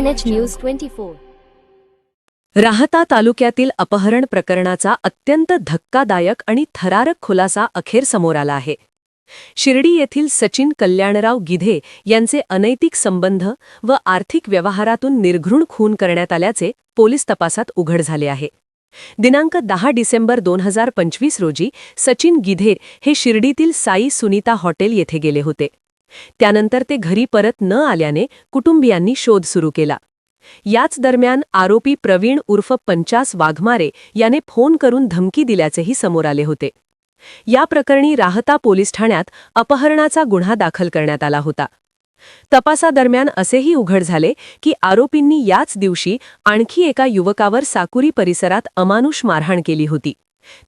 News 24. राहता तालुक्यातील अपहरण प्रकरणाचा अत्यंत धक्कादायक आणि थरारक खुलासा अखेर समोर आला आहे. शिर्डी येथील सचिन कल्याणराव गिधे यांचे अनैतिक संबंध व आर्थिक व्यवहारातून निर्घृण खून करण्यात आल्याचे पोलीस तपासात उघड झाले आहे. दिनांक दहा डिसेंबर दोन हजार पंचवीस रोजी सचिन गिधे हे शिर्डीतील साई सुनीता हॉटेल येथे गेले होते. त्यानंतर ते घरी परत न आल्याने कुटुंबियांनी शोध सुरू केला. याच दरम्यान आरोपी प्रवीण उर्फ पंचास वाघमारे याने फोन करून धमकी दिल्याचेही समोर आले होते. या प्रकरणी राहता पोलीस ठाण्यात अपहरणाचा गुन्हा दाखल करण्यात आला होता. तपासादरम्यान असेही उघड झाले की आरोपींनी याच दिवशी आणखी एका युवकावर साकुरी परिसरात अमानुष मारहाण केली होती.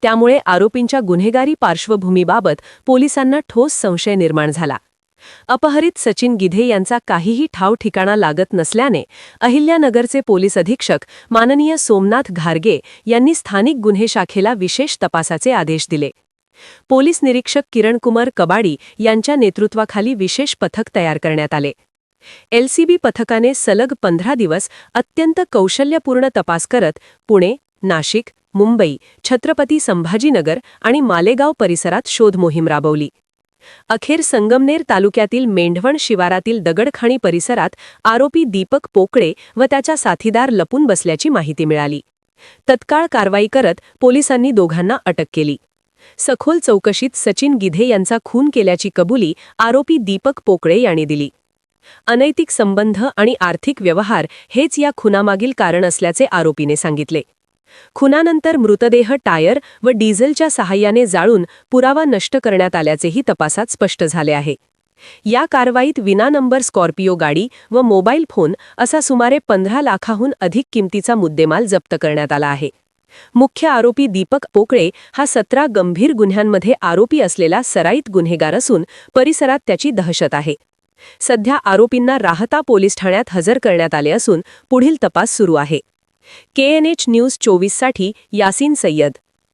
त्यामुळे आरोपींच्या गुन्हेगारी पार्श्वभूमीबाबत पोलिसांना ठोस संशय निर्माण झाला. अपहरित सचिन गिधे यांचा काहीही ठाव ठिकाणा लागत नसल्याने अहिल्यानगरचे पोलीस अधीक्षक माननीय सोमनाथ घारगे यांनी स्थानिक गुन्हे शाखेला विशेष तपासाचे आदेश दिले. पोलीस निरीक्षक किरणकुमार कबाडी यांच्या नेतृत्वाखाली विशेष पथक तयार करण्यात आले. एलसीबी पथकाने सलग पंधरा दिवस अत्यंत कौशल्यपूर्ण तपास करत पुणे नाशिक मुंबई छत्रपती संभाजीनगर आणि मालेगाव परिसरात शोध मोहीम राबवली. अखेर संगमनेर तालुक्यातील मेंढवण शिवारातील दगडखाणी परिसरात आरोपी दीपक पोकळे व त्याच्या साथीदार लपून बसल्याची माहिती मिळाली. तत्काळ कारवाई करत पोलिसांनी दोघांना अटक केली. सखोल चौकशीत सचिन गिधे यांचा खून केल्याची कबुली आरोपी दीपक पोकळे यांनी दिली. अनैतिक संबंध आणि आर्थिक व्यवहार हेच या खुनामागील कारण असल्याचे आरोपीने सांगितले. खुनानंतर मृतदेह टायर व डिझेलच्या सहाय्याने जाळून पुरावा नष्ट करण्यात आल्याचेही तपासात स्पष्ट झाले आहे. या कारवाईत विना नंबर स्कॉर्पिओ गाडी व मोबाईल फोन असा सुमारे पंधरा लाखाहून अधिक किमतीचा मुद्देमाल जप्त करण्यात आला आहे. मुख्य आरोपी दीपक पोकळे हा सतरा गंभीर गुन्ह्यांमध्ये आरोपी असलेला सराईत गुन्हेगार असून परिसरात त्याची दहशत आहे. सध्या आरोपींना राहता पोलीस ठाण्यात हजर करण्यात आले असून पुढील तपास सुरू आहे. केएनएच न्यूज चोवीससाठी यासीन सय्यद.